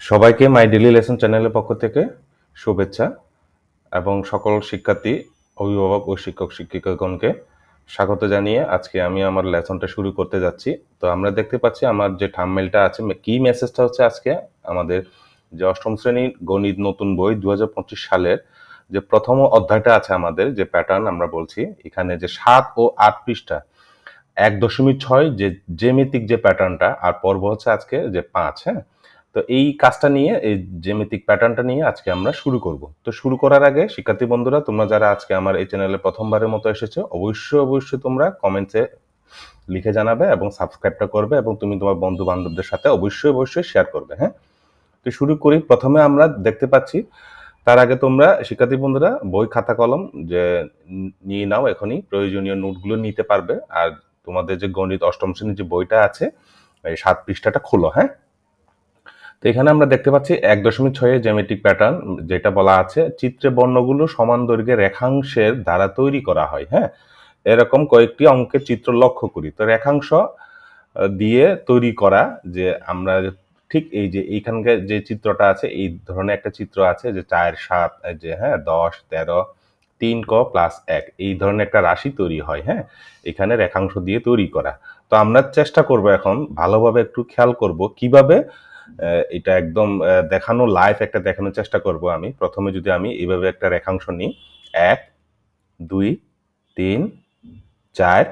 সবাইকে মাই daily lesson চ্যানেলের পক্ষ থেকে শুভেচ্ছা এবং সকল শিক্ষার্থী, অভিভাবক ও শিক্ষক শিক্ষিকাগণকে স্বাগত জানিয়ে আজকে আমি আমার লেসনটা শুরু করতে যাচ্ছি। তো আমরা দেখতে পাচ্ছি আমার যে থাম্বনেলটা আছে কি মেসেজটা হচ্ছে আজকে? আমাদের যে অষ্টম শ্রেণির গণিত নতুন বই দু হাজার পঁচিশ সালের যে প্রথম অধ্যায়টা আছে আমাদের, যে প্যাটার্ন আমরা বলছি, এখানে যে সাত ও আট পৃষ্ঠা, এক দশমিক ছয় যে জ্যামিতিক যে প্যাটার্নটা আর পর্ব হচ্ছে আজকে যে পাঁচ হ্যাঁ? তো এই কাজটা নিয়ে, এই জ্যামিতিক প্যাটার্নটা নিয়ে আজকে আমরা শুরু করব। তো শুরু করার আগে শিক্ষার্থী বন্ধুরা, তোমরা যারা আজকে আমার এই চ্যানেলে প্রথমবারের মতো এসেছ, অবশ্যই অবশ্যই তোমরা কমেন্টসে লিখে জানাবে এবং সাবস্ক্রাইবটা করবে এবং তুমি তোমার বন্ধু বান্ধবদের সাথে অবশ্যই অবশ্যই শেয়ার করবে হ্যাঁ? তো শুরু করি। প্রথমে আমরা দেখতে পাচ্ছি, তার আগে তোমরা শিক্ষার্থী বন্ধুরা, বই, খাতা, কলম যে নিয়ে নাও এখনই। প্রয়োজনীয় নোটগুলো নিতে পারবে। আর তোমাদের যে গণিত অষ্টম শ্রেণির যে বইটা আছে, এই সাত পৃষ্ঠাটা খোলো হ্যাঁ? তো এখানে আমরা দেখতে পাচ্ছি এক দশমিক ছয়ে জ্যামেটিক প্যাটার্ন যেটা বলা আছে, চিত্রে বর্ণগুলো সমান দৈর্ঘ্যের রেখাংশের দ্বারা তৈরি করা হয় হ্যাঁ? এরকম কয়েকটি অঙ্কের চিত্র লক্ষ্য করি। তো রেখাংশ দিয়ে তৈরি করা যে আমরা ঠিক এই যে এইখানকার যে চিত্রটা আছে, এই ধরনের একটা চিত্র আছে যে চার, সাত যে হ্যাঁ দশ, তেরো, তিন ক প্লাস এক, এই ধরনের একটা রাশি তৈরি হয় হ্যাঁ? এখানে রেখাংশ দিয়ে তৈরি করা। তো আমরা চেষ্টা করব এখন ভালোভাবে একটু খেয়াল করব কীভাবে এটা একদম দেখানো লাইভ একটা দেখানোর চেষ্টা করব আমি। প্রথমে যদি আমি এইভাবে একটা রেখাংশ নিই, এক, দুই, তিন, চার,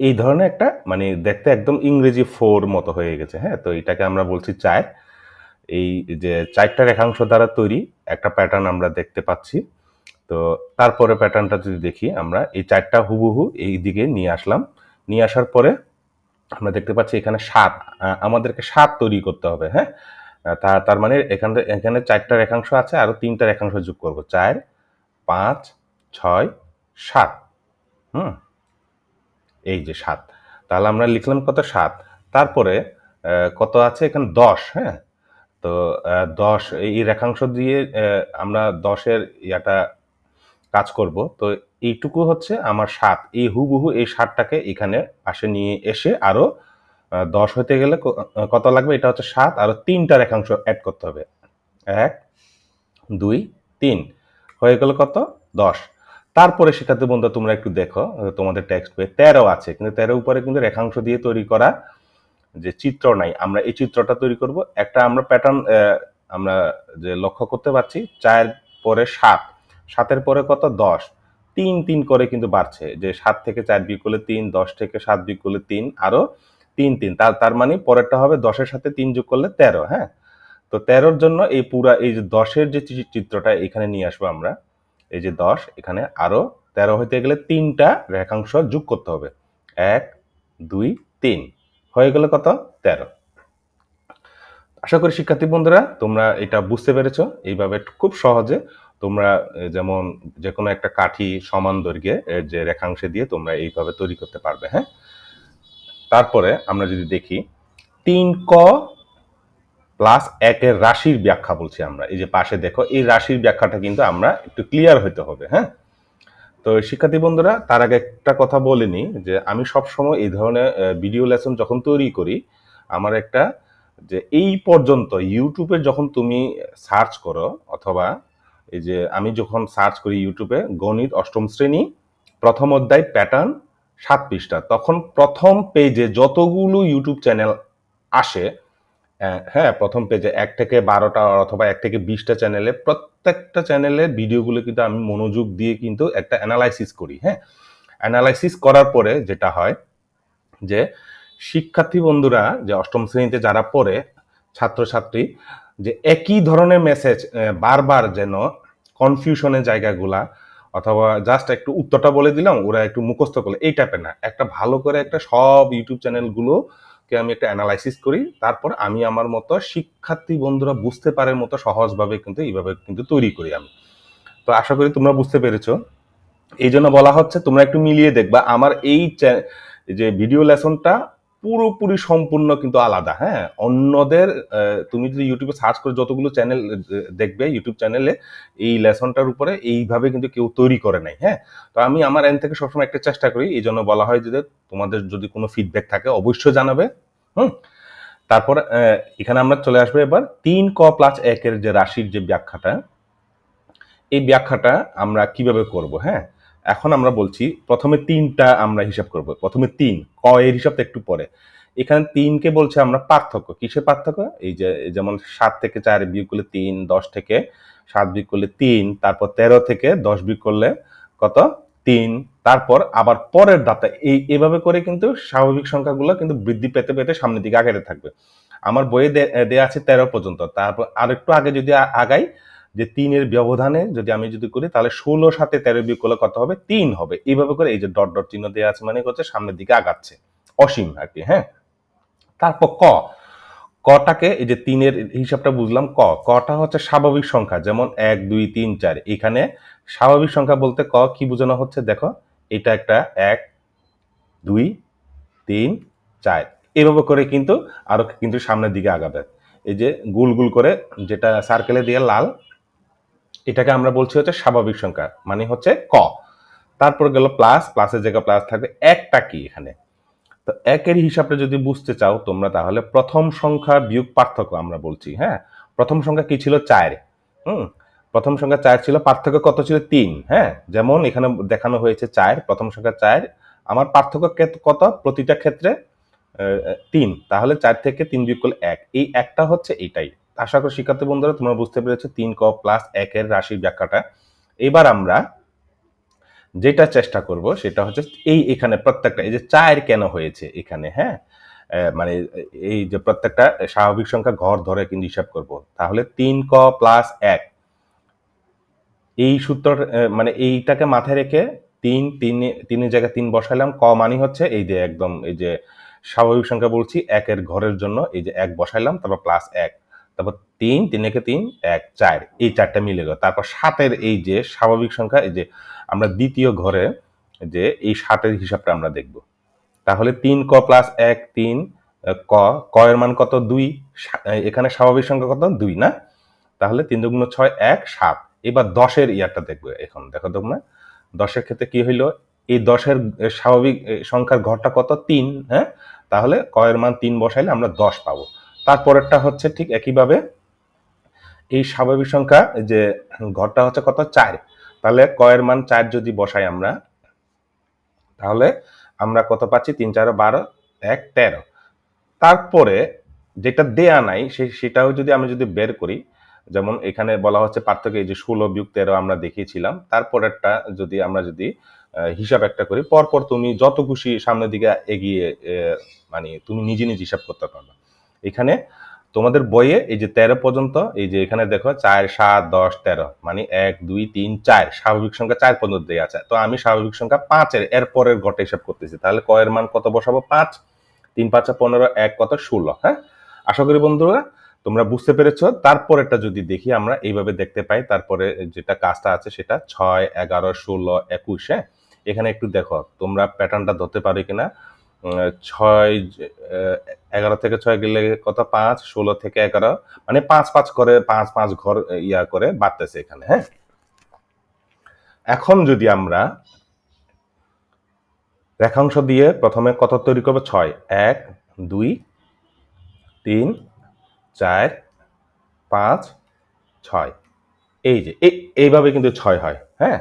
এই ধরনের একটা মানে দেখতে একদম ইংরেজি ফোর মতো হয়ে গেছে হ্যাঁ? তো এটাকে আমরা বলছি চার। এই যে চারটা রেখাংশ দ্বারা তৈরি একটা প্যাটার্ন আমরা দেখতে পাচ্ছি। তো তারপরে প্যাটার্নটা যদি দেখি আমরা, এই চারটা হুবহু এই দিকে নিয়ে আসলাম। নিয়ে আসার পরে আমরা দেখতে পাচ্ছি এখানে সাত আমাদেরকে সাত তৈরি করতে হবে হ্যাঁ? তা, তার মানে এখানে এখানে চারটা রেখাংশ আছে, আরও তিনটা রেখাংশ যোগ করব, চার, পাঁচ, ছয়, সাত, হুম? এই যে সাত, তাহলে আমরা লিখলাম কত সাত, তারপরে কত আছে এখানে? দশ হ্যাঁ? তো দশ, এই রেখাংশ দিয়ে আমরা দশের ইয়াটা কাজ করব। তো এইটুকু হচ্ছে আমার সাত এই হুবহু এই সাতটাকে এখানে পাশে নিয়ে এসে আরও দশ হতে গেলে কত লাগবে? এটা হচ্ছে সাত আরও তিনটা রেখাংশ অ্যাড করতে হবে। এক, দুই, তিন। হয়ে গেল কত? দশ। তারপরে শিক্ষার্থী বন্ধু তোমরা একটু দেখো, তোমাদের টেক্সট বই তেরো আছে, কিন্তু তেরো উপরে কিন্তু রেখাংশ দিয়ে তৈরি করা যে চিত্র নাই। আমরা এই চিত্রটা তৈরি করব। একটা আমরা প্যাটার্ন আমরা যে লক্ষ্য করতে পারছি চার পরে সাত সাতের পরে কত? দশ। তিন তিন করে কিন্তু বাড়ছে। যে সাত থেকে চার বিক করলে তিন, দশ থেকে সাত বিক করলে তিন, আরও তিন তিন। তার তার মানে পরেরটা হবে দশের সাথে তিন যোগ করলে তেরো হ্যাঁ? তো তেরোর জন্য এই পুরা, এই যে দশের যে চিত্রটা এখানে নিয়ে আসব আমরা। এই যে দশ, এখানে আরও তেরো হইতে গেলে তিনটা রেখাংশ যোগ করতে হবে। এক, দুই, তিন। হয়ে গেল কত? তেরো। আশা করি শিক্ষার্থী বন্ধুরা, তোমরা এটা বুঝতে পেরেছ। এইভাবে খুব সহজে তোমরা যেমন যে কোনো একটা কাঠি সমান দৈর্ঘ্যে যে রেখাংশে দিয়ে তোমরা এইভাবে তৈরি করতে পারবে হ্যাঁ? তারপরে আমরা যদি দেখি, তিন ক প্লাস একের রাশির ব্যাখ্যা বলছি আমরা। এই যে পাশে দেখো, এই রাশির ব্যাখ্যাটা কিন্তু আমরা একটু ক্লিয়ার হইতে হবে হ্যাঁ? তো শিক্ষার্থী বন্ধুরা, তার আগে একটা কথা বলিনি যে আমি সবসময় এই ধরনের ভিডিও লেসন যখন তৈরি করি, আমার একটা, যে এই পর্যন্ত ইউটিউবে যখন তুমি সার্চ করো, অথবা এই যে আমি যখন সার্চ করি ইউটিউবে গণিত অষ্টম শ্রেণি, প্রথম অধ্যায় প্যাটার্ন সাত পৃষ্ঠা, তখন প্রথম পেজে যতগুলো ইউটিউব চ্যানেল আসে হ্যাঁ প্রথম পেজে এক থেকে বারোটা অথবা এক থেকে বিশটা চ্যানেলে প্রত্যেকটা চ্যানেলের ভিডিওগুলো কিন্তু আমি মনোযোগ দিয়ে কিন্তু একটা অ্যানালাইসিস করি হ্যাঁ। অ্যানালাইসিস করার পরে যেটা হয় যে শিক্ষার্থী বন্ধুরা, যে অষ্টম শ্রেণীতে যারা পড়ে, ছাত্রছাত্রী, যে একই ধরনের মেসেজ বারবার যেন কনফিউশনের জায়গাগুলা, অথবা জাস্ট একটু উত্তরটা বলে দিলাম, ওরা একটু মুখস্থ করলে, এই টাইপের না। একটা ভালো করে একটা সব ইউটিউব চ্যানেলগুলোকে আমি একটা অ্যানালাইসিস করি, তারপর আমি আমার মতো শিক্ষার্থী বন্ধুরা বুঝতে পারার মতো সহজভাবে কিন্তু এইভাবে কিন্তু তৈরি করি আমি। তো আশা করি তোমরা বুঝতে পেরেছ। এই জন্য বলা হচ্ছে, তোমরা একটু মিলিয়ে দেখবা, আমার এই যে ভিডিও লেসনটা পুরোপুরি সম্পূর্ণ কিন্তু আলাদা হ্যাঁ? অন্যদের তুমি যদি ইউটিউবে সার্চ করে যতগুলো চ্যানেল দেখবে ইউটিউব চ্যানেলে এই লেসনটার উপরে এইভাবে কিন্তু কেউ তৈরি করে নাই হ্যাঁ? তো আমি আমার এন থেকে সবসময় একটা চেষ্টা করি, এই জন্য বলা হয় যে তোমাদের যদি কোনো ফিডব্যাক থাকে, অবশ্যই জানাবে, হুম? তারপর এখানে আমরা চলে আসব এবার তিন ক প্লাস একের যে রাশির যে ব্যাখ্যাটা, এই ব্যাখ্যাটা আমরা কীভাবে করব হ্যাঁ? এখন আমরা বলছি প্রথমে তিনটা আমরা হিসাব করব। প্রথমে তিন, ক এর হিসাবটা একটু পরে। এখানে তিনকে বলছে আমরা পার্থক্য। কিসের পার্থক্য? এই যে যেমন সাত থেকে চার বিয়োগ করলে তিন, দশ থেকে সাত বিয়োগ করলে তিন, তারপর তেরো থেকে দশ বিয়োগ করলে কত? তিন। তারপর আবার পরের ধাপটা, এই, এভাবে করে কিন্তু স্বাভাবিক সংখ্যাগুলো কিন্তু বৃদ্ধি পেতে পেতে সামনের দিকে আগাতে থাকবে। আমার বইয়ে দেয়া আছে তেরো পর্যন্ত। তারপর আর একটু আগে যদি আগাই যে তিনের ব্যবধানে যদি আমি যদি করি, তাহলে ষোলো সাথে তেরো বিয়োগ করলে কত হবে? তিন হবে। এইভাবে করে এই যে ডট ডট চিহ্ন দেওয়া আছে মানে হচ্ছে সামনের দিকে আগাচ্ছে। অসীম আর কি হ্যাঁ? তারপর ক। কটাকে এই যে তিনের হিসাবটা বুঝলাম, ক। কটা হচ্ছে স্বাভাবিক সংখ্যা, যেমন এক, দুই, তিন, চার। এখানে স্বাভাবিক সংখ্যা বলতে ক কি বোঝানো হচ্ছে? দেখো, এটা একটা এক, দুই, তিন, চার। এভাবে করে কিন্তু আরও কিন্তু সামনের দিকে আগাবে। এই যে গুল গুল করে যেটা সার্কেলে দিয়ে লাল এটাকে আমরা বলছি হচ্ছে স্বাভাবিক সংখ্যা মানে হচ্ছে ক। তারপর গেল প্লাস প্লাসের জায়গায় প্লাস থাকবে একটা কি এখানে? তো একের হিসাবটা যদি বুঝতে চাও তোমরা তাহলে প্রথম সংখ্যা বিয়োগ পার্থক্য আমরা বলছি হ্যাঁ? প্রথম সংখ্যা কি ছিল চার? হুম? প্রথম সংখ্যা চার ছিল, পার্থক্য কত ছিল? তিন হ্যাঁ? যেমন এখানে দেখানো হয়েছে চার, প্রথম সংখ্যা চার, আমার পার্থক্য কত? প্রতিটা ক্ষেত্রে তিন। তাহলে চার থেকে তিন বিয়োগ করলে এক। এই একটা হচ্ছে এটাই। আশা করি শিক্ষার্থী বন্ধুরা, তোমরা বুঝতে পেরেছ, তিন ক প্লাস একের রাশির ব্যাখ্যাটা। এবার আমরা যেটা চেষ্টা করব, সেটা হচ্ছে এই এখানে প্রত্যেকটা, এই যে চায়ের কেন হয়েছে এখানে হ্যাঁ? মানে এই যে প্রত্যেকটা স্বাভাবিক সংখ্যা ঘর ধরে কিন্তু হিসাব করব। তাহলে তিন ক প্লাস এক। এই সূত্র মানে এইটাকে মাথায় রেখে তিন তিন, তিনের জায়গায় তিন বসাইলাম, ক মানে হচ্ছে এই যে একদম এই যে স্বাভাবিক সংখ্যা বলছি, একের ঘরের জন্য এই যে এক বসাইলাম, তারপর প্লাস এক। তারপর তিন তিন একে তিন, এক, চার, এই চারটা মিলে গেল। তারপর সাতের এই যে স্বাভাবিক সংখ্যা, এই যে আমরা দ্বিতীয় ঘরে যে এই সাতের হিসাবটা আমরা দেখব। তাহলে তিন ক প্লাস এক, তিন ক ক এর মান কত? দুই। এখানে স্বাভাবিক সংখ্যা কত? দুই, না? তাহলে তিন দুগুণ ছয়, এক, সাত। এবার দশের ইয়ারটা দেখবে এখন। দেখো তোমরা, দশের ক্ষেত্রে কি হইল? এই দশের স্বাভাবিক সংখ্যার ঘরটা কত? তিন হ্যাঁ? তাহলে কয়ের মান তিন বসাইলে আমরা দশ পাবো। তারপরেরটা হচ্ছে ঠিক একইভাবে এই স্বাভাবিক সংখ্যা যে ঘরটা হচ্ছে কত? চার। তাহলে কয়ের মান চার যদি বসাই আমরা, তাহলে আমরা কত পাচ্ছি? তিন, চার, বারো, এক, তেরো। তারপরে যেটা দেয়া নাই, সে সেটাও যদি আমি যদি বের করি, যেমন এখানে বলা হচ্ছে পার্থক্য, এই যে ষোলো বিয়োগ তেরো আমরা দেখিয়েছিলাম, তারপরেরটা যদি আমরা যদি হিসাব একটা করি, পরপর তুমি যত খুশি সামনের দিকে এগিয়ে মানে তুমি নিজে নিজে হিসাব করতে পারবে। এখানে তোমাদের বইয়ে এই যে তেরো পর্যন্ত, এই যে এখানে দেখো চার, সাত, দশ, তেরো মানে এক, দুই, তিন, চার, স্বাভাবিক সংখ্যা চার পর্যন্ত দেওয়া আছে। তো আমি স্বাভাবিক সংখ্যা পাঁচের এর পরের হিসাব করতেছি। তাহলে কয়ের মান কত বসাবো? পাঁচ। তিন, পাঁচা পনেরো, এক, কত? ষোলো হ্যাঁ? আশা করি বন্ধুরা, তোমরা বুঝতে পেরেছ। তারপরেরটা যদি দেখি, আমরা এইভাবে দেখতে পাই, তারপরে যেটা কাজটা আছে সেটা ছয়, এগারো, ষোলো, একুশ হ্যাঁ? এখানে একটু দেখো, তোমরা প্যাটার্নটা ধরতে পারো কিনা। ছয় এগারো থেকে ছয় গেলে কত? পাঁচ, ষোলো থেকে এগারো। মানে পাঁচ পাঁচ করে, পাঁচ পাঁচ ঘর, ইয়া করে বাড়তেছে এখানে হ্যাঁ? এখন যদি আমরা রেখাংশ দিয়ে প্রথমে কত তৈরি করব? ছয়। এক, দুই, তিন, চার, পাঁচ, ছয়। এই যে, এই, এইভাবে কিন্তু ছয় হয় হ্যাঁ?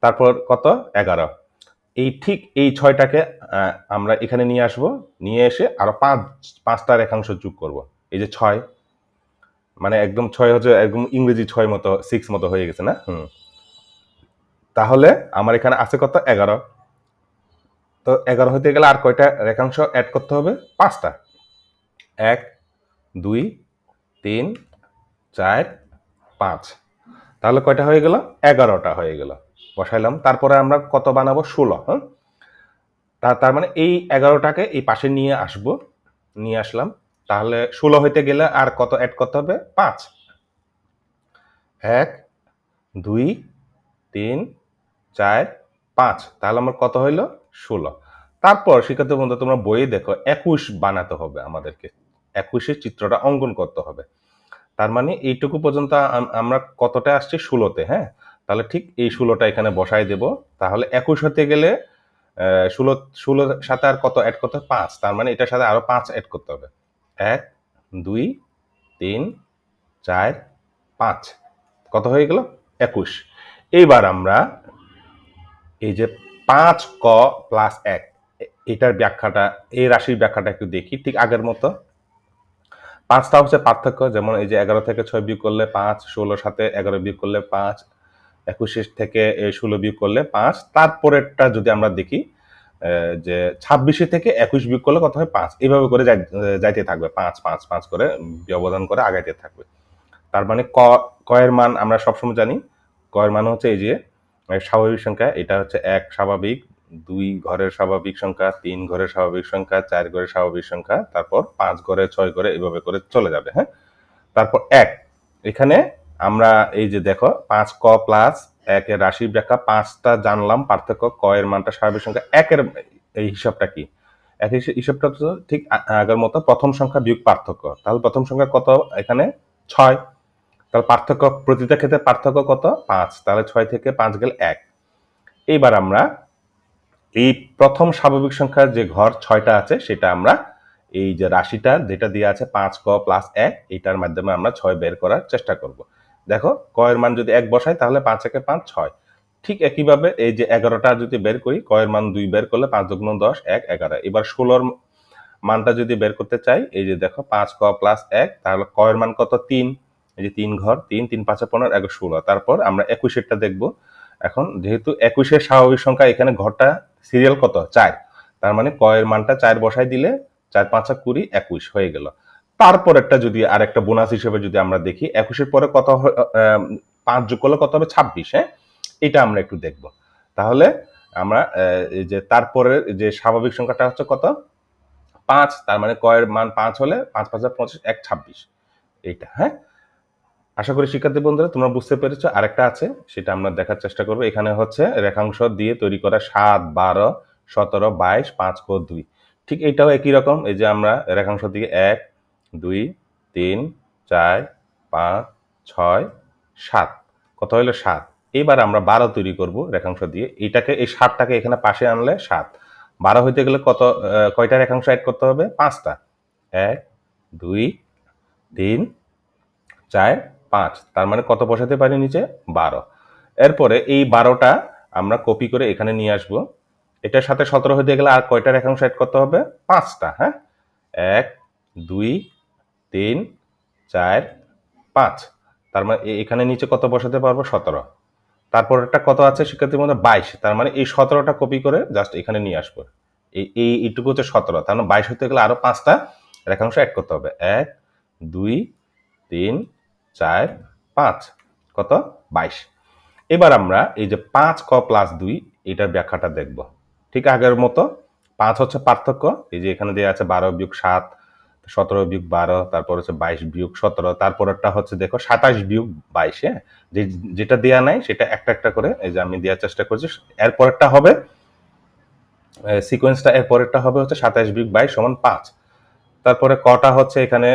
তারপর কত? এগারো। এই ঠিক এই ছয়টাকে আমরা এখানে নিয়ে আসব। নিয়ে এসে আরও পাঁচ, পাঁচটা রেখাংশ যোগ করব। এই যে ছয় মানে একদম ছয় হচ্ছে একদম ইংরেজি ছয় মতো সিক্স মতো হয়ে গেছে না? হুম। তাহলে আমার এখানে আছে কত? এগারো। তো এগারো হতে গেলে আর কয়টা রেখাংশ অ্যাড করতে হবে? পাঁচটা। এক, দুই, তিন, চার, পাঁচ। তাহলে কয়টা হয়ে গেল? এগারোটা হয়ে গেল। বসাইলাম। তারপরে আমরা কত বানাবো? ষোলো হ্যাঁ তা, তার মানে এই এগারোটাকে এই পাশে নিয়ে আসব। নিয়ে আসলাম। তাহলে ষোলো হইতে গেলে আর কত অ্যাড করতে হবে? পাঁচ। এক, দুই, তিন, চার, পাঁচ। তাহলে আমার কত হইল? ষোলো। তারপর, শিক্ষার্থী বন্ধু, তোমরা বইয়ে দেখো, একুশ বানাতে হবে আমাদেরকে। একুশের চিত্রটা অঙ্কন করতে হবে। তার মানে এইটুকু পর্যন্ত আমরা কতটা আসছি? ষোলোতে হ্যাঁ? তাহলে ঠিক এই ষোলোটা এখানে বসাই দেব। তাহলে একুশ হতে গেলে ষোলো, ষোলোর সাথে আর কত অ্যাড করতে হবে? পাঁচ। তার মানে এটার সাথে আরও পাঁচ অ্যাড করতে হবে। এক, দুই, তিন, চার, পাঁচ। কত হয়ে গেল? একুশ। এইবার আমরা এই যে পাঁচ ক প্লাস এক, এটার ব্যাখ্যাটা, এই রাশির ব্যাখ্যাটা একটু দেখি, ঠিক আগের মতো। পাঁচটা হচ্ছে পার্থক্য, যেমন এই যে এগারো থেকে ছয় বিয়োগ করলে পাঁচ ষোলো সাথে এগারো বিয়োগ করলে পাঁচ একুশের থেকে ষোলো বিয়োগ করলে পাঁচ। তারপরেরটা যদি আমরা দেখি যে ছাব্বিশে থেকে একুশ বিয়োগ করলে কত হয়? পাঁচ। এইভাবে করে যাই- যাইতে থাকবে। পাঁচ পাঁচ পাঁচ করে ব্যবধান করে আগাইতে থাকবে। তার মানে ক, কয়ের মান আমরা সবসময় জানি। কয়ের মান হচ্ছে এই যে স্বাভাবিক সংখ্যা। এটা হচ্ছে এক স্বাভাবিক, দুই ঘরের স্বাভাবিক সংখ্যা, তিন ঘরের স্বাভাবিক সংখ্যা, চার ঘরের স্বাভাবিক সংখ্যা, তারপর পাঁচ ঘরে, ছয় ঘরে এইভাবে করে চলে যাবে হ্যাঁ? তারপর এক। এখানে আমরা এই যে দেখো, পাঁচ ক প্লাস একের রাশির ব্যাখ্যা, পাঁচটা জানলাম, পার্থক্য ক এর মানটা স্বাভাবিক সংখ্যা, একের এই হিসাবটা কি? এক হিসে- হিসাবটা তো ঠিক আগের মতো, প্রথম সংখ্যা বিয়োগ পার্থক্য। তাহলে প্রথম সংখ্যা কত? এখানে ছয়। তাহলে পার্থক্য, প্রতিটা ক্ষেত্রে পার্থক্য কত? পাঁচ। তাহলে ছয় থেকে পাঁচ গেল এক। এইবার আমরা এই প্রথম স্বাভাবিক সংখ্যার যে ঘর, ছয়টা আছে, সেটা আমরা এই যে রাশিটা যেটা দিয়ে আছে, পাঁচ ক প্লাস এক, এটার মাধ্যমে আমরা ছয় বের করার চেষ্টা করব। দেখো কয়ের মান যদি এক বসাই, তাহলে পাঁচ একে পাঁচ ছয়। ঠিক একইভাবে এই যে এগারোটা যদি বের করি কয়ের মান দুই বের করলে পাঁচ দুগুণ দশ, এক, এগারো। এবার ষোলোর মানটা যদি বের করতে চাই, এই যে দেখো, পাঁচ ক প্লাস এক, তাহলে কয়ের মান কত? তিন। এই যে তিন ঘর, তিন তিন, পাঁচে পনেরো এগারো ষোলো। তারপর আমরা একুশেরটা দেখব। এখন যেহেতু একুশের স্বাভাবিক সংখ্যা, এখানে ঘরটা সিরিয়াল কত? চার। তার মানে কয়ের মানটা চার বসাই দিলে, চার, পাঁচা, কুড়ি, একুশ হয়ে গেল। তারপরেরটা যদি আর একটা বোনাস হিসেবে যদি আমরা দেখি, একুশের পরে কত পাঁচ যোগ করলে কত হবে? ছাব্বিশ হ্যাঁ? এটা আমরা একটু দেখব। তাহলে আমরা যে তারপরের যে স্বাভাবিক সংখ্যাটা হচ্ছে কত? পাঁচ, তার মানে কয়ের মান পাঁচ হলে পাঁচ পাঁচ পঁচিশ এক ছাব্বিশ। এইটা হ্যাঁ? আশা করি শিক্ষার্থী বন্ধুরা, তোমরা বুঝতে পেরেছ। আরেকটা আছে, সেটা আমরা দেখার চেষ্টা করব। এখানে হচ্ছে রেখাংশ দিয়ে তৈরি করা সাত, বারো, সতেরো, বাইশ, পাঁচ, কো, দুই। ঠিক এইটাও একই রকম। এই যে আমরা রেখাংশ দিয়ে এক দুই, তিন, চার, পাঁচ, ছয়, সাত। কত হলো সাত? এবার আমরা বারো তৈরি করব রেখাংশ দিয়ে। এইটাকে, এই সাতটাকে এখানে পাশে আনলে সাত। বারো হইতে গেলে কত কয়টা রেখাংশ অ্যাড করতে হবে? পাঁচটা। এক, দুই, তিন, চার, পাঁচ। তার মানে কত বসাতে পারি নিচে? বারো। এরপরে এই বারোটা আমরা কপি করে এখানে নিয়ে আসব। এটার সাথে সতেরো হতে গেলে আর কয়টা রেখাংশ অ্যাড করতে হবে? পাঁচটা হ্যাঁ? এক, দুই তিন, চার, পাঁচ। তার মানে এখানে নিচে কত বসাতে পারব? সতেরো। তারপর একটা কত আছে? শিক্ষার্থীর মধ্যে বাইশ। তার মানে এই সতেরোটা কপি করে জাস্ট এখানে নিয়ে আসব। এই এই এইটুকু হচ্ছে সতেরো। তার মানে বাইশ হতে গেলে আরও পাঁচটা রেখাংশ অ্যাড করতে হবে। এক, দুই, তিন, চার, পাঁচ। কত? বাইশ। এবার আমরা এই যে পাঁচ ক প্লাস দুই, এটার ব্যাখ্যাটা দেখব। ঠিক আগের মতো পাঁচ হচ্ছে পার্থক্য। এই যে এখানে দেওয়া আছে বারো বিয়োগ সাত সতেরো বিয়োগ বারো, তারপর হচ্ছে বাইশ বিয়োগ সতেরো, তারপরেরটা হচ্ছে দেখো সাতাশ বিয়োগ বাইশ হ্যাঁ? যে যেটা দেয়া নাই সেটা একটা একটা করে এই যে আমি দেওয়ার চেষ্টা করছি, এরপরেরটা হবে সিকোয়েন্সটা এর পরেরটা হবে হচ্ছে সাতাশ বিয়োগ বাইশ সমান পাঁচ। তারপরে কটা হচ্ছে এখানে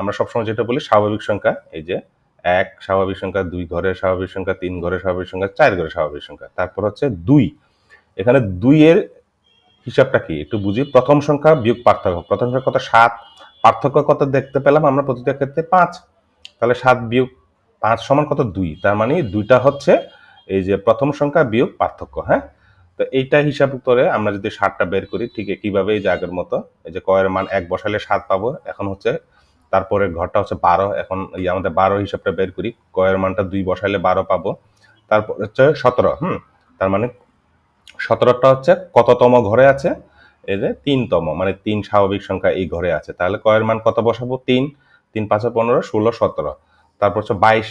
আমরা সবসময় যেটা বলি স্বাভাবিক সংখ্যা, এই যে এক স্বাভাবিক সংখ্যা, দুই ঘরের স্বাভাবিক সংখ্যা, তিন ঘরের স্বাভাবিক সংখ্যা, চার ঘরের স্বাভাবিক সংখ্যা, তারপর হচ্ছে দুই। এখানে দুইয়ের হিসাবটা কি? একটু বুঝি। প্রথম সংখ্যা, বিয়োগ পার্থক্য। প্রথম সংখ্যা কত সাত, পার্থক্য কত দেখতে পেলাম? আমরা প্রতিটা ক্ষেত্রে পাঁচ। তাহলে সাত বিয়োগ পাঁচ সমান কত? দুই। তার মানে দুইটা হচ্ছে এই যে প্রথম সংখ্যা, বিয়োগ পার্থক্য হ্যাঁ? তো এইটা হিসাব করে আমরা যদি সাতটা বের করি, ঠিক একইভাবে এই যে আগের মতো, এই যে কয়ের মান এক বসালে সাত পাবো। এখন হচ্ছে তারপরে ঘরটা হচ্ছে বারো। এখন এই আমাদের বারো হিসাবটা বের করি, কয়ের মানটা দুই বসালে বারো পাবো। তারপর হচ্ছে সতেরো, হুম? তার মানে সতেরোটা হচ্ছে, কততম ঘরে আছে? এই যে তিনতম মানে তিন স্বাভাবিক সংখ্যা এই ঘরে আছে। তাহলে কয়ের মান কত বসাবো? তিন তিন পাঁচে পনেরো, ষোলো, সতেরো। তারপর হচ্ছে বাইশ,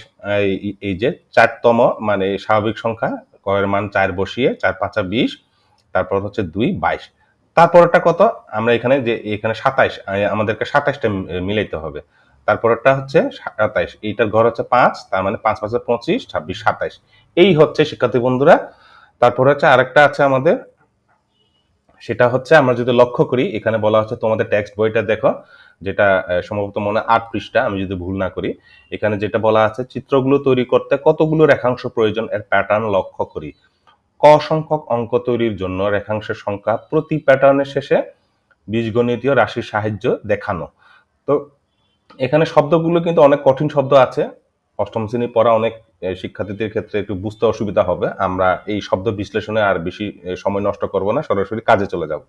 এই- যে চারতম মানে স্বাভাবিক সংখ্যা, কয়ের মান চার বসিয়ে চার পাঁচা বিশ, তারপর হচ্ছে দুই, বাইশ। তারপরটা কত? আমরা এখানে যে, এখানে সাতাইশ আমাদেরকে সাতাইশটা মিলাইতে হবে। তারপরটা হচ্ছে সাতাইশ, এইটার ঘর হচ্ছে পাঁচ, তার মানে পাঁচ পাঁচে পঁচিশ, ছাব্বিশ, সাতাইশ। এই হচ্ছে শিক্ষার্থী বন্ধুরা তারপর হচ্ছে আরেকটা আছে আমাদের, সেটা হচ্ছে আমরা যদি লক্ষ্য করি, এখানে বলা হচ্ছে তোমাদের টেক্সট বইটা দেখো, যেটা সম্ভবত মনে আট পৃষ্ঠা, আমি যদি ভুল না করি। এখানে যেটা বলা আছে, চিত্রগুলো তৈরি করতে কতগুলো রেখাংশ প্রয়োজন এর প্যাটার্ন লক্ষ্য করি। ক সংখ্যক অঙ্ক তৈরির জন্য রেখাংশের সংখ্যা প্রতি প্যাটার্নের শেষে বীজগণিতীয় রাশির সাহায্য দেখানো। তো, এখানে শব্দগুলো কিন্তু অনেক কঠিন শব্দ আছে, অষ্টম শ্রেণি পড়া অনেক শিক্ষার্থীদের ক্ষেত্রে একটু বুঝতে অসুবিধা হবে। আমরা এই শব্দ বিশ্লেষণে আর বেশি সময় নষ্ট করব না, সরাসরি কাজে চলে যাব।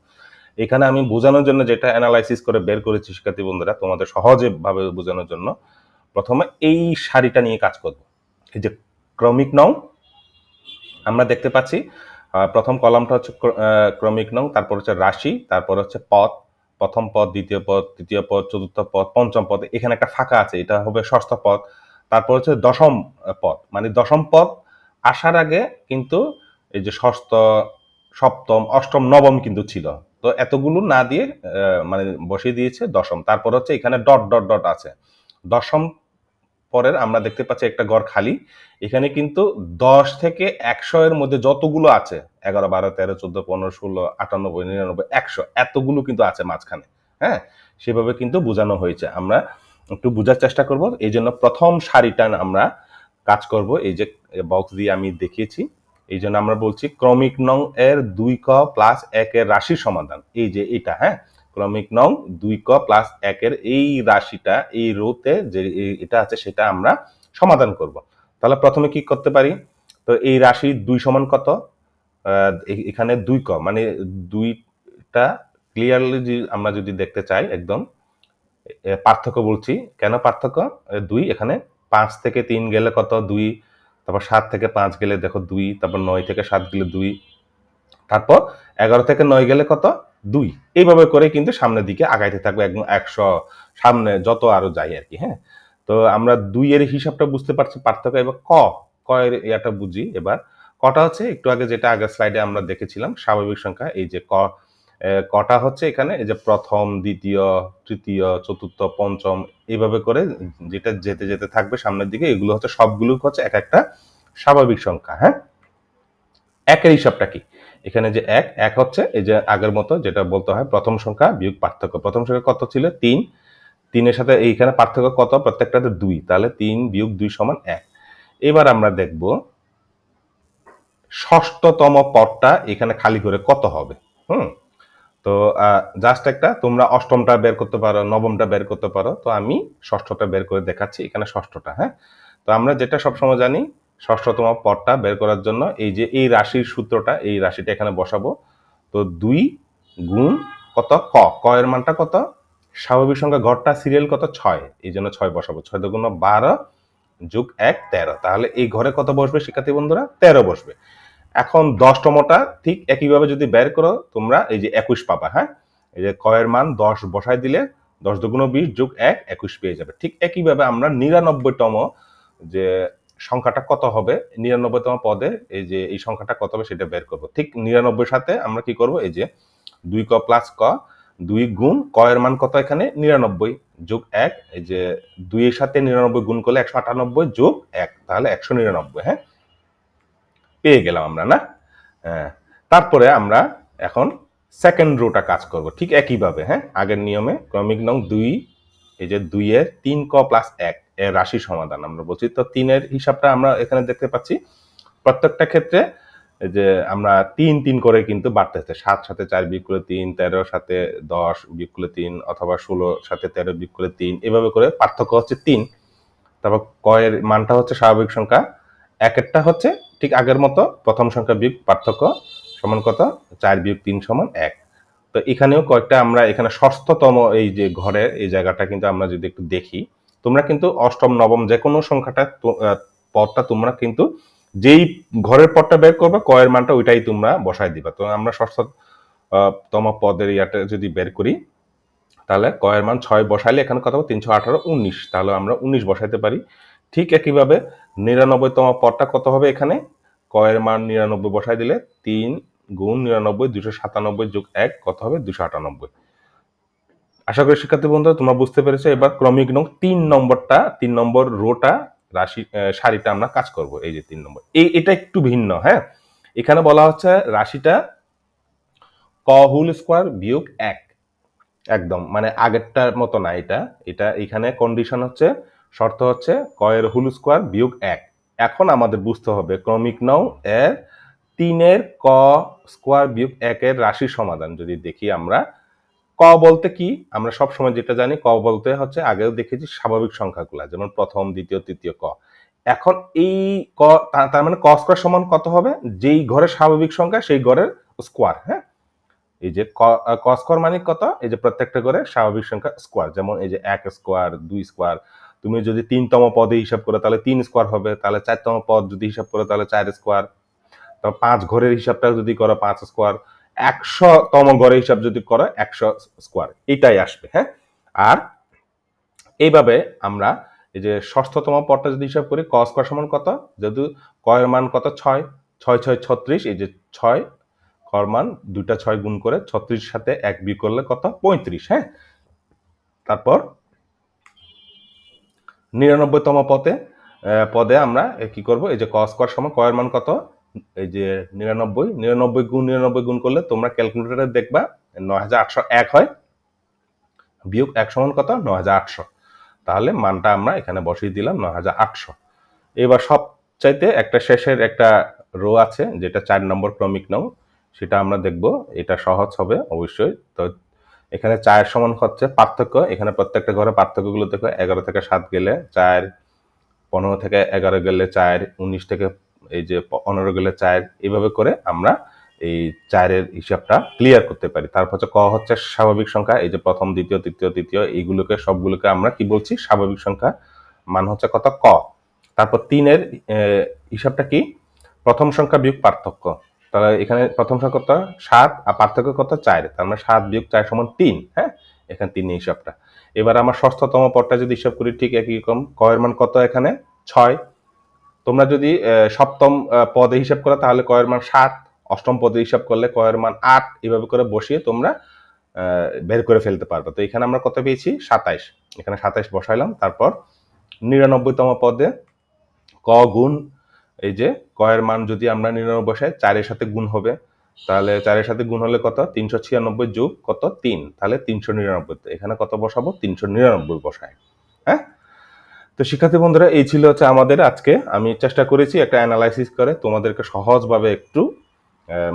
এখানে আমি বোঝানোর জন্য যেটা অ্যানালাইসিস করে বের করেছি শিক্ষার্থী বন্ধুরা, তোমাদের সহজে ভাবে বোঝানোর জন্য, প্রথমে এই শাড়িটা নিয়ে কাজ করব। এই যে ক্রমিক নং, আমরা দেখতে পাচ্ছি প্রথম কলামটা হচ্ছে ক্র- ক্রমিক নং, তারপর হচ্ছে রাশি, তারপর হচ্ছে পথ প্রথম পদ, দ্বিতীয় পদ, তৃতীয় পদ, চতুর্থ পদ, পঞ্চম পদ, এখানে একটা ফাঁকা আছে, এটা হবে ষষ্ঠ পদ। তারপর হচ্ছে দশম পদ। মানে দশম পদ আসার আগে কিন্তু এই যে ষষ্ঠ, সপ্তম, অষ্টম, নবম কিন্তু ছিল। তো এতগুলো না দিয়ে মানে বসিয়ে দিয়েছে দশম। তারপর হচ্ছে এখানে ডট ডট ডট আছে। দশম পরের আমরা দেখতে পাচ্ছি একটা ঘর খালি। এখানে কিন্তু দশ থেকে একশো এর মধ্যে যতগুলো আছে, এগারো, বারো, তেরো, চোদ্দ, পনেরো, ষোলো, আটানব্বই, নিরানব্বই, একশো, এতগুলো কিন্তু আছে মাঝখানে। হ্যাঁ? সেভাবে কিন্তু বোঝানো হয়েছে। আমরা একটু বোঝার চেষ্টা করব। এই জন্য প্রথম সারিটা আমরা কাজ করব। এই যে বক্স দিয়ে আমি দেখিয়েছি। এই জন্য আমরা বলছি ক্রমিক নং এর দুই ক প্লাস একের রাশির সমাধান। এই যে এটা হ্যাঁ? ক্রমিক নং দুই ক প্লাস একের এই রাশিটা, এই রোতে যে এটা আছে সেটা আমরা সমাধান করব। তাহলে প্রথমে কি করতে পারি? তো এই রাশি দুই সমান কত? এখানে দুই ক মানে দুইটা ক্লিয়ারলি আমরা যদি দেখতে চাই একদম পার্থক্য বলছি। কেন পার্থক্য? দুই, এখানে পাঁচ থেকে তিন গেলে কত? দুই, তারপর সাত থেকে পাঁচ গেলে দেখো দুই, তারপর নয় থেকে সাত গেলে দুই। তারপর এগারো থেকে নয় গেলে কত? দুই। এইভাবে করে কিন্তু সামনের দিকে আগাইতে থাকবে একদম একশো সামনে যত আরও যাই আর কি হ্যাঁ? তো আমরা দুই এর হিসাবটা বুঝতে পারছি পার্থক্য। এবার ক ক এর ইয়াটা বুঝি এবার। কটা হচ্ছে? একটু আগে যেটা আগের স্লাইডে আমরা দেখেছিলাম, স্বাভাবিক সংখ্যা, এই যে ক কটা হচ্ছে এখানে? এই যে প্রথম, দ্বিতীয়, তৃতীয়, চতুর্থ, পঞ্চম, এইভাবে করে যেটা যেতে যেতে থাকবে সামনের দিকে, এগুলো হচ্ছে সবগুলো হচ্ছে এক একটা স্বাভাবিক সংখ্যা হ্যাঁ? একের হিসাবটা কি? এখানে যে এক এক হচ্ছে এই যে আগের মতো যেটা বলতে হয় প্রথম সংখ্যা বিয়োগ পার্থক্য। প্রথম সংখ্যা কত ছিল? তিন। তিনের সাথে এইখানে পার্থক্য কত? প্রত্যেকটাতে দুই। তাহলে তিন বিয়োগ দুই সমান এক। এবার আমরা দেখব ষষ্ঠতম পদটা এখানে খালি করে কত হবে? হুম? তো জাস্ট একটা, তোমরা অষ্টমটা বের করতে পারো, নবমটা বের করতে পারো, তো আমি ষষ্ঠটা বের করে দেখাচ্ছি, এখানে ষষ্ঠটা হ্যাঁ? তো আমরা যেটা সবসময় জানি, ষষ্ঠতম পদটা বের করার জন্য এই যে, এই রাশির সূত্রটা, এই রাশিটা এখানে বসাবো, তো দুই গুণ কত? ক। ক এর মানটা কত? স্বাভাবিক সংখ্যা ঘরটা সিরিয়াল কত? ছয়। এই জন্য ছয় বসাবো, ছয় দুগুণ বারো যোগ এক, তেরো। তাহলে এই ঘরে কত বসবে শিক্ষার্থী বন্ধুরা? তেরো বসবে। এখন দশতমটা ঠিক একইভাবে যদি বের করো, তোমরা এই যে একুশ পাবা হ্যাঁ? এই যে কয়ের মান দশ বসায় দিলে দশ দুগুণ বিশ যোগ এক, একুশ পেয়ে যাবে। ঠিক একইভাবে আমরা নিরানব্বইতম যে সংখ্যাটা কত হবে নিরানব্বইতম পদে এই যে এই সংখ্যাটা কত হবে সেটা বের করব। ঠিক নিরানব্বই সাথে আমরা কি করব, এই যে দুই ক প্লাস ক দুই গুণ কয়ের মান কত এখানে? নিরানব্বই যোগ এক, এই যে দুইয়ের সাথে নিরানব্বই গুণ করলে একশো আটানব্বই যোগ এক, তাহলে একশো নিরানব্বই হ্যাঁ? পেয়ে গেলাম আমরা, না? হ্যাঁ তারপরে আমরা এখন সেকেন্ড রোটা কাজ করব, ঠিক একইভাবে হ্যাঁ? আগের নিয়মে ক্রমিক নং দুই, এই যে দুইয়ের তিন ক প্লাস এক, এর রাশি সমাধান, আমরা বলছি। তো তিনের হিসাবটা আমরা এখানে দেখতে পাচ্ছি। প্রত্যেকটা ক্ষেত্রে যে আমরা তিন তিন করে কিন্তু বাড়তে বাড়তেছে। সাত সাথে চার বিয়োগ করে তিন, তেরো সাথে দশ বিয়োগ করলে তিন, অথবা ষোলো সাথে তেরো বিয়োগ করে তিন, এভাবে করে পার্থক্য হচ্ছে তিন। তারপর কয়ের মানটা হচ্ছে স্বাভাবিক সংখ্যা। এক একটা হচ্ছে ঠিক আগের মতো প্রথম সংখ্যা বিয়োগ পার্থক্য সমান কত? চার বিয়োগ তিন সমান এক। তো এখানেও কয়েকটা আমরা এখানে ষষ্ঠতম এই যে ঘরের এই জায়গাটা কিন্তু আমরা যদি একটু দেখি, তোমরা কিন্তু অষ্টম, নবম যে কোনো সংখ্যাটা পদটা তোমরা কিন্তু যেই ঘরের পদটা বের করবে, কয়ের মানটা ওইটাই তোমরা বসাই দিবা। তো আমরা ষষ্ঠ তম পদের ইয়াটা যদি বের করি, তাহলে কয়ের মান ছয় বসাইলে এখানে কত হবে? তিনশো আঠারো, উনিশ। তাহলে আমরা উনিশ বসাইতে পারি। ঠিক একইভাবে নিরানব্বইতম পদটা কত হবে এখানে? কয়ের মান নিরানব্বই বসাই দিলে তিন গুণ নিরানব্বই দুশো সাতানব্বই যোগ এক, কত হবে? দুশো আটানব্বই। আশা করি শিক্ষার্থী বন্ধুরা তোমরা বুঝতে পেরেছ। এবার ক্রমিক নং তিন নম্বরটা, তিন নম্বর রোটা, রাশি সারিটা আমরা কাজ করব। এই যে তিন নম্বর। এই এটা একটু ভিন্ন হ্যাঁ? এখানে বলা হচ্ছে রাশিটা ক হুল স্কোয়ার বিয়োগ এক। একদম মানে আগেরটার মতো না এটা। এটা এখানে কন্ডিশন হচ্ছে, শর্ত হচ্ছে কয়ের হুল স্কোয়ার বিয়োগ এক। এখন আমাদের বুঝতে হবে ক্রমিক নং এর তিনের ক স্কোয়ার বিয়োগ একের রাশি সমাধান। যদি দেখি আমরা, ক বলতে কি? আমরা সব সময় যেটা জানি, ক বলতে হচ্ছে আগেও দেখেছি স্বাভাবিক সংখ্যাগুলা, যেমন প্রথম, দ্বিতীয়, তৃতীয় ক। এখন এই ক তার মানে ক স্কোয়ার সমান কত হবে? যেই ঘরের স্বাভাবিক সংখ্যা, সেই ঘরের স্কোয়ার হ্যাঁ? এই যে ক স্কোয়ার মানে কত? এই যে প্রত্যেকটা ঘরে স্বাভাবিক সংখ্যা স্কোয়ার, যেমন এই যে এক স্কোয়ার, দুই স্কোয়ার তুমি যদি তিনতম পদে হিসাব করো, তাহলে তিন স্কোয়ার হবে। তাহলে চারতম পদ যদি হিসাব করো, তাহলে চার স্কোয়ার তো পাঁচ ঘরের হিসাবটা যদি করো, পাঁচ স্কোয়ার একশো তম ঘরের হিসাব যদি করো, একশো স্কোয়ার এটাই আসবে হ্যাঁ? আর এইভাবে আমরা এই যে ষষ্ঠতম পদটা যদি হিসাব করি, ক স্কোয়ার সমান কত? যেহেতু কয়ের মান কত? ছয়। ছয় ছয়, ছত্রিশ। এই যে ছয় কর মান দুইটা ছয় গুণ করে ছত্রিশ সাথে এক বিয়োগ করলে কত? পঁয়ত্রিশ হ্যাঁ? তারপর নিরানব্বইতম পদে পদে আমরা কি করব? এই যে ক স্কোয়ার সমান কয়ের মান কত? এই যে নিরানব্বই নিরানব্বই গুণ নিরানব্বই গুণ করলে তোমরা ক্যালকুলেটারে দেখবা নয় হাজার আটশো এক হয়, বিয়োগ এক সমান কত? নয় হাজার আটশো। তাহলে মানটা আমরা এখানে বসিয়ে দিলাম নয় হাজার আটশো। এবার সব চাইতে একটা শেষের একটা রো আছে, যেটা চার নম্বর ক্রমিক নং সেটা আমরা দেখব, এটা সহজ হবে অবশ্যই। তো এখানে চায়ের সমান হচ্ছে পার্থক্য, এখানে প্রত্যেকটা ঘরে পার্থক্যগুলো দেখো, এগারো থেকে সাত গেলে চায়ের, পনেরো থেকে এগারো গেলে চায়ের, উনিশ থেকে এই যে পনেরো গেলে চায়ের এইভাবে করে আমরা এই চায়ের হিসাবটা ক্লিয়ার করতে পারি। তারপর হচ্ছে ক হচ্ছে স্বাভাবিক সংখ্যা, এই যে প্রথম, দ্বিতীয়, তৃতীয় তৃতীয়, এইগুলোকে সবগুলোকে আমরা কি বলছি? স্বাভাবিক সংখ্যা, মান হচ্ছে কত? ক। তারপর তিনের হিসাবটা কি? প্রথম সংখ্যা বিয়োগ পার্থক্য। তাহলে এখানে প্রথম কত সাত আর পার্থক্য কত চার, তার মানে সাত বিয়োগ চার সমান তিন হ্যাঁ? এখানে তিন হিসাবটা। এবার আমার ষষ্ঠতম পদটা যদি হিসাব করি, ঠিক একই রকম কয়ের মান কত এখানে? ছয়। তোমরা যদি সপ্তম পদে হিসাব করো, তাহলে কয়ের মান সাত, অষ্টম পদে হিসাব করলে কয়ের মান আট, এভাবে করে বসিয়ে তোমরা বের করে ফেলতে পারবে। তো এখানে আমরা কত পেয়েছি? সাতাইশ। এখানে সাতাইশ বসাইলাম, তারপর নিরানব্বইতম পদে ক গুণ এই যে কয়ের মান যদি আমরা নিরানব্বই বসাই চারের সাথে গুণ হবে, তাহলে চারের সাথে গুণ হলে কত? তিনশো ছিয়ানব্বই যোগ কত? তিন। তাহলে তিনশো নিরানব্বই। এখানে কত বসাবো? তিনশো নিরানব্বই বসায়। হ্যাঁ? তো শিক্ষার্থী বন্ধুরা, এই ছিল হচ্ছে আমাদের আজকে। আমি চেষ্টা করেছি একটা অ্যানালাইসিস করে। তোমাদেরকে সহজভাবে একটু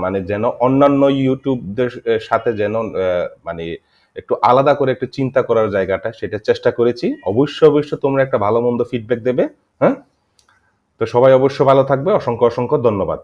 মানে যেন অন্যান্য ইউটিউবদের সাথে যেন মানে একটু আলাদা করে একটু চিন্তা করার জায়গাটা, সেটা চেষ্টা করেছি। অবশ্যই অবশ্যই তোমরা একটা ভালো মন্দ ফিডব্যাক দেবে। হ্যাঁ? তো সবাই অবশ্য ভালো থাকবে। অসংখ্য অসংখ্য ধন্যবাদ।